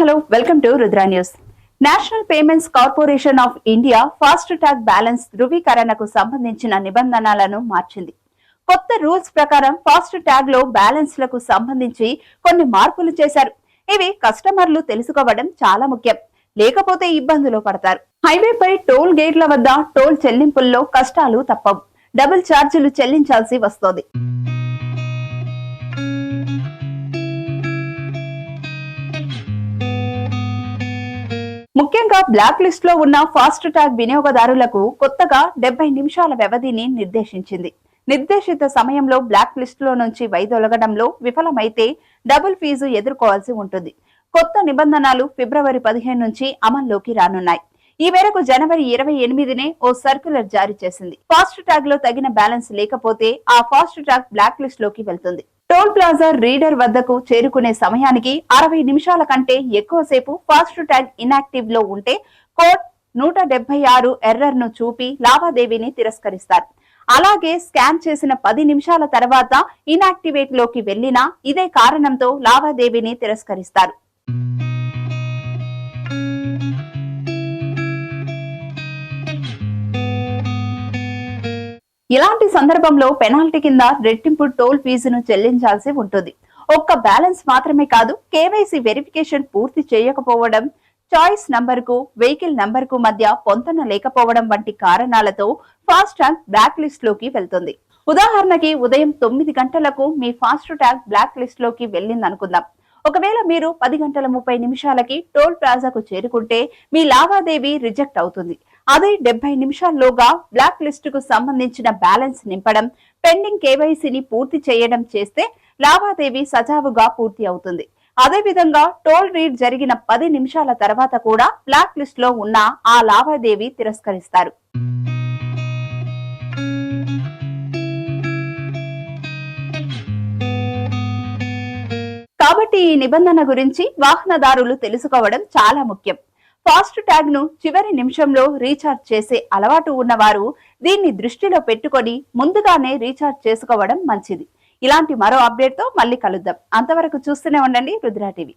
Hello welcome to Rudra news. National payments corporation of India FASTag balance ధృవీకరణకు సంబంధించిన నిబంధనలను మార్చింది. కొత్త రూల్స్ ప్రకారం ఫాస్ట్ ట్యాగ్లో బ్యాలెన్స్లకు సంబంధించి కొన్ని మార్పులు చేశారు. ఇవి కస్టమర్లు తెలుసుకోవడం చాలా ముఖ్యం. లేకపోతే ఇబ్బందులు పడతారు. హైవేపై టోల్ గేట్ల వద్ద టోల్ చెల్లింపుల్లో కష్టాలు తప్పవు. డబుల్ ఛార్జీలు చెల్లించాల్సి వస్తోంది. ముఖ్యంగా బ్లాక్ లిస్ట్లో ఉన్న ఫాస్ట్ ట్యాగ్ వినియోగదారులకు కొత్తగా డెబ్బై నిమిషాల వ్యవధిని నిర్దేశించింది. నిర్దేశిత సమయంలో బ్లాక్ లిస్ట్లో నుంచి వైదొలగడంలో విఫలమైతే డబుల్ ఫీజు ఎదుర్కోవాల్సి ఉంటుంది. కొత్త నిబంధనలు ఫిబ్రవరి పదిహేను నుంచి అమల్లోకి రానున్నాయి. ఈ మేరకు జనవరి ఇరవై ఎనిమిదినే ఓ సర్క్యులర్ జారీ చేసింది. ఫాస్ట్ ట్యాగ్లో తగిన బ్యాలెన్స్ లేకపోతే ఆ ఫాస్ట్ ట్యాగ్ బ్లాక్ లిస్ట్లోకి వెళ్తుంది. టోల్ ప్లాజా రీడర్ వద్దకు చేరుకునే సమయానికి అరవై నిమిషాల కంటే ఎక్కువసేపు ఫాస్ట్ ట్యాగ్ ఇనాక్టివ్లో ఉంటే కోర్ట్ నూట డెబ్బై ఆరు ఎర్రర్ను చూపి లావాదేవీని తిరస్కరిస్తారు. అలాగే స్కాన్ చేసిన పది నిమిషాల తర్వాత ఇనాక్టివేట్లోకి వెళ్ళినా ఇదే కారణంతో లావాదేవీని తిరస్కరిస్తారు. ఇలాంటి సందర్భంలో పెనాల్టీ కింద రెట్టింపు టోల్ ఫీజును చెల్లించాల్సి ఉంటుంది. ఒక్క బ్యాలెన్స్ మాత్రమే కాదు కేవైసీ వెరిఫికేషన్ పూర్తి చేయకపోవడం చాయిస్ నంబర్కు వెహికల్ నంబర్కు మధ్య పొంతన లేకపోవడం వంటి కారణాలతో ఫాస్ట్ ట్యాగ్ బ్లాక్ లిస్ట్లోకి వెళ్తుంది. ఉదాహరణకి ఉదయం తొమ్మిది గంటలకు మీ ఫాస్ట్ ట్యాగ్ బ్లాక్ లిస్ట్లోకి వెళ్ళిందనుకుందాం. ఒకవేళ మీరు పది గంటల ముప్పై నిమిషాలకి టోల్ ప్లాజాకు చేరుకుంటే మీ లావాదేవీ రిజెక్ట్ అవుతుంది. అదే డెబ్బై నిమిషాల్లోగా బ్లాక్ లిస్ట్కు సంబంధించిన బ్యాలెన్స్ నింపడం పెండింగ్ కేవైసీని పూర్తి చేయడం చేస్తే లావాదేవీ సజావుగా పూర్తి అవుతుంది. అదేవిధంగా టోల్ రీడ్ జరిగిన పది నిమిషాల తర్వాత కూడా బ్లాక్ లిస్ట్లో ఉన్న ఆ లావాదేవీ తిరస్కరిస్తారు. కాబట్టి ఈ నిబంధన గురించి వాహనదారులు తెలుసుకోవడం చాలా ముఖ్యం. ఫాస్ట్ ట్యాగ్ను చివరి నిమిషంలో రీఛార్జ్ చేసే అలవాటు ఉన్నవారు దీన్ని దృష్టిలో పెట్టుకొని ముందుగానే రీఛార్జ్ చేసుకోవడం మంచిది. ఇలాంటి మరో అప్డేట్తో మళ్ళీ కలుద్దాం. అంతవరకు చూస్తూనే ఉండండి రుద్రా టీవీ.